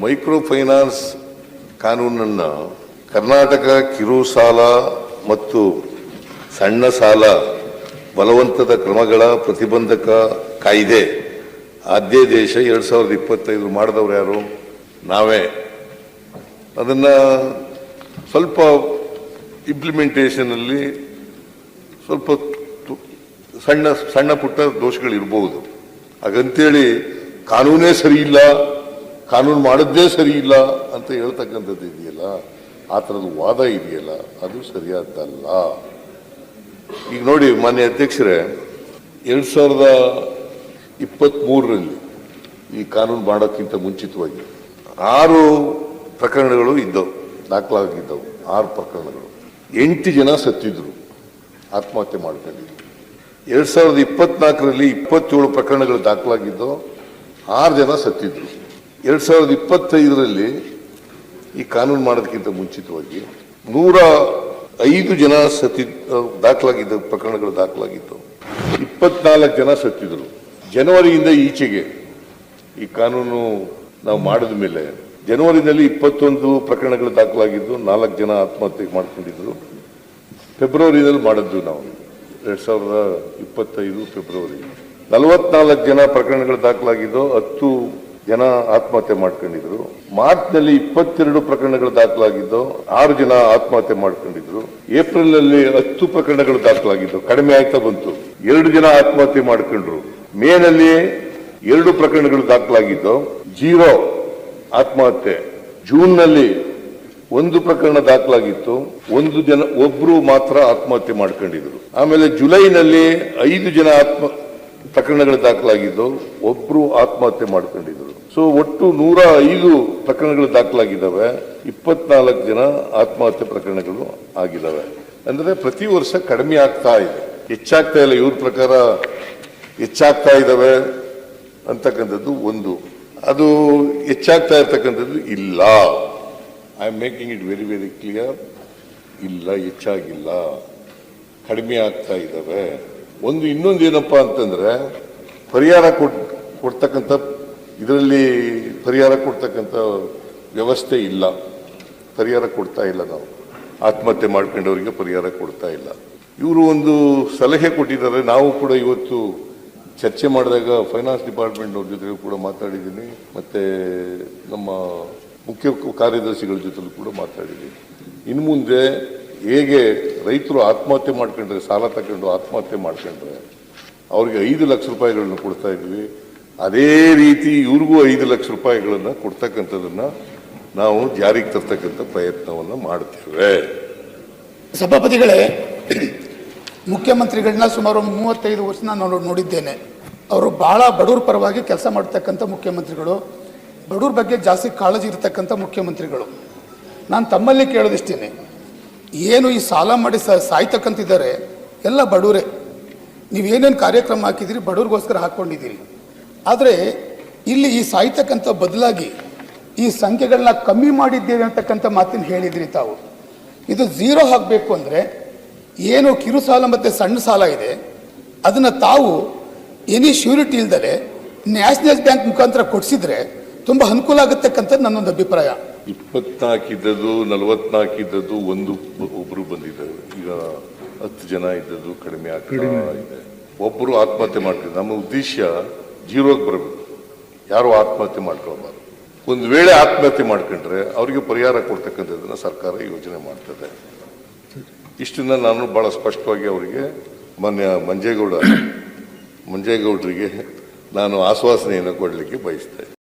Micro finance ಕಾನೂನನ್ನು ಕರ್ನಾಟಕ ಕಿರು ಸಾಲ ಮತ್ತು ಸಣ್ಣ ಸಾಲ ಬಲವಂತದ ಕ್ರಮಗಳ ಪ್ರತಿಬಂಧಕ ಕಾಯ್ದೆ. ಆದ್ಯ ದೇಶ ಎರಡು ಸಾವಿರದ ಇಪ್ಪತ್ತೈದು ಮಾಡಿದವ್ರು ಯಾರು? ನಾವೇ. ಅದನ್ನ ಸ್ವಲ್ಪ ಇಂಪ್ಲಿಮೆಂಟೇಷನಲ್ಲಿ ಸ್ವಲ್ಪ ಸಣ್ಣ ಸಣ್ಣ ಪುಟ್ಟ ದೋಷಗಳಿರ್ಬೋದು. ಹಾಗಂತೇಳಿ ಕಾನೂನೇ ಸರಿ ಇಲ್ಲ. ಕಾನೂನು ಮಾಡಿದ್ದೇ ಸರಿ ಇಲ್ಲ ಅಂತ ಹೇಳ್ತಕ್ಕಂಥದ್ದು ಇದೆಯಲ್ಲ, ಆ ಥರದ ವಾದ ಇದೆಯಲ್ಲ, ಅದು ಸರಿಯಾದ್ದಲ್ಲ. ಈಗ ನೋಡಿ, ಮಾನ್ಯ ಅಧ್ಯಕ್ಷರೇ, ಎರಡು ಸಾವಿರದ ಇಪ್ಪತ್ತ್ಮೂರರಲ್ಲಿ ಈ ಕಾನೂನು ಮಾಡೋಕ್ಕಿಂತ ಮುಂಚಿತವಾಗಿ ಆರು ಪ್ರಕರಣಗಳು ಇದ್ದವು, ದಾಖಲಾಗಿದ್ದವು, ಆರು ಪ್ರಕರಣಗಳು. ಎಂಟು ಜನ ಸತ್ತಿದ್ರು, ಆತ್ಮಹತ್ಯೆ ಮಾಡ್ಕೊಂಡಿದ್ರು. ಎರಡು ಸಾವಿರದ ಇಪ್ಪತ್ನಾಲ್ಕರಲ್ಲಿ ಇಪ್ಪತ್ತೇಳು ಪ್ರಕರಣಗಳು ದಾಖಲಾಗಿದ್ದವು, ಆರು ಜನ ಸತ್ತಿದ್ರು. ಎರಡ್ ಸಾವಿರದ ಇಪ್ಪತ್ತೈದರಲ್ಲಿ ಈ ಕಾನೂನು ಮಾಡೋದಕ್ಕಿಂತ ಮುಂಚಿತವಾಗಿ ನೂರ ಐದು ಜನ ಸತ್ತಿ ದಾಖಲಾಗಿದ್ದ ಪ್ರಕರಣಗಳು ದಾಖಲಾಗಿತ್ತು. ಇಪ್ಪತ್ನಾಲ್ಕು ಜನ ಸತ್ತಿದ್ರು. ಜನವರಿಯಿಂದ ಈಚೆಗೆ ಈ ಕಾನೂನು ನಾವು ಮಾಡಿದ ಮೇಲೆ ಜನವರಿನಲ್ಲಿ ಇಪ್ಪತ್ತೊಂದು ಪ್ರಕರಣಗಳು ದಾಖಲಾಗಿದ್ದು, ನಾಲ್ಕು ಜನ ಆತ್ಮಹತ್ಯೆ ಮಾಡ್ಕೊಂಡಿದ್ರು. ಫೆಬ್ರವರಿನಲ್ಲಿ ಮಾಡಿದ್ವಿ ನಾವು. ಎರಡ್ ಸಾವಿರದ ಇಪ್ಪತ್ತೈದು ಫೆಬ್ರವರಿ. ನಲವತ್ನಾಲ್ಕು ಜನ ಪ್ರಕರಣಗಳು ದಾಖಲಾಗಿದ್ದು, ಹತ್ತು ಜನ ಆತ್ಮಹತ್ಯೆ ಮಾಡ್ಕೊಂಡಿದ್ರು. ಮಾರ್ಚ್ನಲ್ಲಿ ಇಪ್ಪತ್ತೆರಡು ಪ್ರಕರಣಗಳು ದಾಖಲಾಗಿದ್ದು, ಆರು ಜನ ಆತ್ಮಹತ್ಯೆ ಮಾಡ್ಕೊಂಡಿದ್ರು. ಏಪ್ರಿಲ್ನಲ್ಲಿ ಹತ್ತು ಪ್ರಕರಣಗಳು ದಾಖಲಾಗಿದ್ದು, ಕಡಿಮೆ ಆಯ್ತಾ ಬಂತು. ಎರಡು ಜನ ಆತ್ಮಹತ್ಯೆ ಮಾಡ್ಕೊಂಡ್ರು. ಮೇನಲ್ಲಿ ಎರಡು ಪ್ರಕರಣಗಳು ದಾಖಲಾಗಿದ್ದು, ಜೀರೋ ಆತ್ಮಹತ್ಯೆ. ಜೂನ್ನಲ್ಲಿ ಒಂದು ಪ್ರಕರಣ ದಾಖಲಾಗಿತ್ತು. ಒಂದು ಜನ, ಒಬ್ರು ಮಾತ್ರ ಆತ್ಮಹತ್ಯೆ ಮಾಡ್ಕೊಂಡಿದ್ರು. ಆಮೇಲೆ ಜುಲೈನಲ್ಲಿ ಐದು ಜನ ಆತ್ಮ ಪ್ರಕರಣಗಳು ದಾಖಲಾಗಿದ್ದು ಒಬ್ರು ಆತ್ಮಹತ್ಯೆ ಮಾಡ್ಕೊಂಡಿದ್ರು ಸೊ ಒಟ್ಟು ನೂರ ಐದು ಪ್ರಕರಣಗಳು ದಾಖಲಾಗಿದ್ದಾವೆ. ಇಪ್ಪತ್ನಾಲ್ಕು ಜನ ಆತ್ಮಹತ್ಯೆ ಪ್ರಕರಣಗಳು ಆಗಿದ್ದಾವೆ. ಅಂದ್ರೆ ಪ್ರತಿ ವರ್ಷ ಕಡಿಮೆ ಆಗ್ತಾ ಇದೆ. ಹೆಚ್ಚಾಗ್ತಾ ಇಲ್ಲ, ಇವ್ರ ಪ್ರಕಾರ ಹೆಚ್ಚಾಗ್ತಾ ಇದ್ದಾವೆ ಅಂತಕ್ಕಂಥದ್ದು ಒಂದು. ಅದು ಹೆಚ್ಚಾಗ್ತಾ ಇರ್ತಕ್ಕಂಥದ್ದು ಇಲ್ಲ. I am making it very very clear ಇಲ್ಲ, ಹೆಚ್ಚಾಗಿಲ್ಲ. ಕಡಿಮೆ ಆಗ್ತಾ ಇದ್ದಾವೆ. ಒಂದು ಇನ್ನೊಂದು ಏನಪ್ಪ ಅಂತಂದ್ರೆ, ಪರಿಹಾರ ಕೊಡ್ತಕ್ಕಂಥ, ಇದರಲ್ಲಿ ಪರಿಹಾರ ಕೊಡ್ತಕ್ಕಂಥ ವ್ಯವಸ್ಥೆ ಇಲ್ಲ. ಪರಿಹಾರ ಕೊಡ್ತಾ ಇಲ್ಲ ನಾವು. ಆತ್ಮಹತ್ಯೆ ಮಾಡ್ಕೊಂಡವರಿಗೆ ಪರಿಹಾರ ಕೊಡ್ತಾ ಇಲ್ಲ. ಇವರು ಒಂದು ಸಲಹೆ ಕೊಟ್ಟಿದ್ದಾರೆ. ನಾವು ಕೂಡ ಇವತ್ತು ಚರ್ಚೆ ಮಾಡಿದಾಗ ಫೈನಾನ್ಸ್ ಡಿಪಾರ್ಟ್ಮೆಂಟ್ ಅವ್ರ ಜೊತೆಗೂ ಕೂಡ ಮಾತಾಡಿದ್ದೀನಿ. ಮತ್ತೆ ನಮ್ಮ ಮುಖ್ಯ ಕಾರ್ಯದರ್ಶಿಗಳ ಜೊತೆಲೂ ಕೂಡ ಮಾತಾಡಿದ್ದೀನಿ. ಇನ್ನು ಮುಂದೆ ಹೇಗೆ ರೈತರು ಆತ್ಮಹತ್ಯೆ ಮಾಡ್ಕೊಂಡ್ರೆ, ಸಾಲ ತಗೊಂಡು ಆತ್ಮಹತ್ಯೆ ಮಾಡ್ಕೊಂಡ್ರೆ, ಅವ್ರಿಗೆ ಐದು ಲಕ್ಷ ರೂಪಾಯಿಗಳನ್ನು ಕೊಡ್ತಾ ಇದ್ವಿ. ಅದೇ ರೀತಿ ಇವ್ರಿಗೂ ಐದು ಲಕ್ಷ ರೂಪಾಯಿಗಳನ್ನು ಕೊಡ್ತಕ್ಕಂಥದ್ದನ್ನು ನಾವು ಜಾರಿಗೆ ತರ್ತಕ್ಕಂಥ ಪ್ರಯತ್ನವನ್ನು ಮಾಡ್ತೇವೆ. ಸಭಾಪತಿಗಳೇ, ಮುಖ್ಯಮಂತ್ರಿಗಳನ್ನ ಸುಮಾರು ಮೂವತ್ತೈದು ವರ್ಷ ನಾನು ನೋಡಿದ್ದೇನೆ. ಅವರು ಭಾಳ ಬಡವ್ರ ಪರವಾಗಿ ಕೆಲಸ ಮಾಡ್ತಕ್ಕಂಥ ಮುಖ್ಯಮಂತ್ರಿಗಳು. ಬಡವ್ರ ಬಗ್ಗೆ ಜಾಸ್ತಿ ಕಾಳಜಿ ಇರತಕ್ಕಂಥ ಮುಖ್ಯಮಂತ್ರಿಗಳು. ನಾನು ತಮ್ಮಲ್ಲಿ ಕೇಳೋದಿಷ್ಟೇನೆ. ಏನು ಈ ಸಾಲ ಮಾಡಿ ಸಾಯ್ತಕ್ಕಂತಿದ್ದಾರೆ, ಎಲ್ಲ ಬಡವರೇ. ನೀವೇನೇನು ಕಾರ್ಯಕ್ರಮ ಹಾಕಿದ್ದೀರಿ ಬಡವ್ರಿಗೋಸ್ಕರ ಹಾಕ್ಕೊಂಡಿದ್ದೀರಿ ಆದರೆ, ಇಲ್ಲಿ ಈ ಸಾಯ್ತಕ್ಕಂಥ ಬದಲಾಗಿ ಈ ಸಂಖ್ಯೆಗಳನ್ನ ಕಮ್ಮಿ ಮಾಡಿದ್ದೇವೆ ಅಂತಕ್ಕಂಥ ಮಾತಿನ ಹೇಳಿದ್ರಿ ತಾವು. ಇದು ಝೀರೋ ಹಾಕಬೇಕು ಅಂದರೆ, ಏನು ಕಿರು ಸಾಲ ಮತ್ತು ಸಣ್ಣ ಸಾಲ ಇದೆ. ಅದನ್ನು ತಾವು ಎನಿ ಶ್ಯೂರಿಟಿ ಇಲ್ದಲೆ ನ್ಯಾಷನಲ್ ಬ್ಯಾಂಕ್ ಮುಖಾಂತರ ಕೊಡಿಸಿದ್ರೆ ತುಂಬ ಅನುಕೂಲ ಆಗತಕ್ಕಂಥದ್ದು ನನ್ನೊಂದು ಅಭಿಪ್ರಾಯ. ಇಪ್ಪತ್ನಾಲ್ಕು ಇದ್ದದ್ದು ನಲವತ್ನಾಲ್ಕು ಇದ್ದದ್ದು ಒಂದು ಒಬ್ರು ಬಂದಿದ್ದಾರೆ. ಈಗ ಹತ್ತು ಜನ ಇದ್ದದ್ದು ಕಡಿಮೆ ಆಗ್ತಾ ಇದೆ. ಒಬ್ಬರು ಆತ್ಮಹತ್ಯೆ ಮಾಡ್ತಾರೆ ನಮ್ಮ ಉದ್ದೇಶ ಜೀರೋಗೆ ಬರಬೇಕು. ಯಾರು ಆತ್ಮಹತ್ಯೆ ಮಾಡ್ಕೊಳ್ಬಾರ್ದು. ಒಂದು ವೇಳೆ ಆತ್ಮಹತ್ಯೆ ಮಾಡ್ಕೊಂಡ್ರೆ ಅವರಿಗೆ ಪರಿಹಾರ ಕೊಡ್ತಕ್ಕಂಥದ್ದನ್ನು ಸರ್ಕಾರ ಯೋಜನೆ ಮಾಡ್ತದೆ. ಇಷ್ಟನ್ನ ನಾನು ಬಹಳ ಸ್ಪಷ್ಟವಾಗಿ ಅವರಿಗೆ ಮಾನ್ಯ ಮಂಜೇಗೌಡ ಮಂಜೇಗೌಡರಿಗೆ ನಾನು ಆಶ್ವಾಸನೆಯನ್ನು ಕೊಡಲಿಕ್ಕೆ ಬಯಸ್ತೇನೆ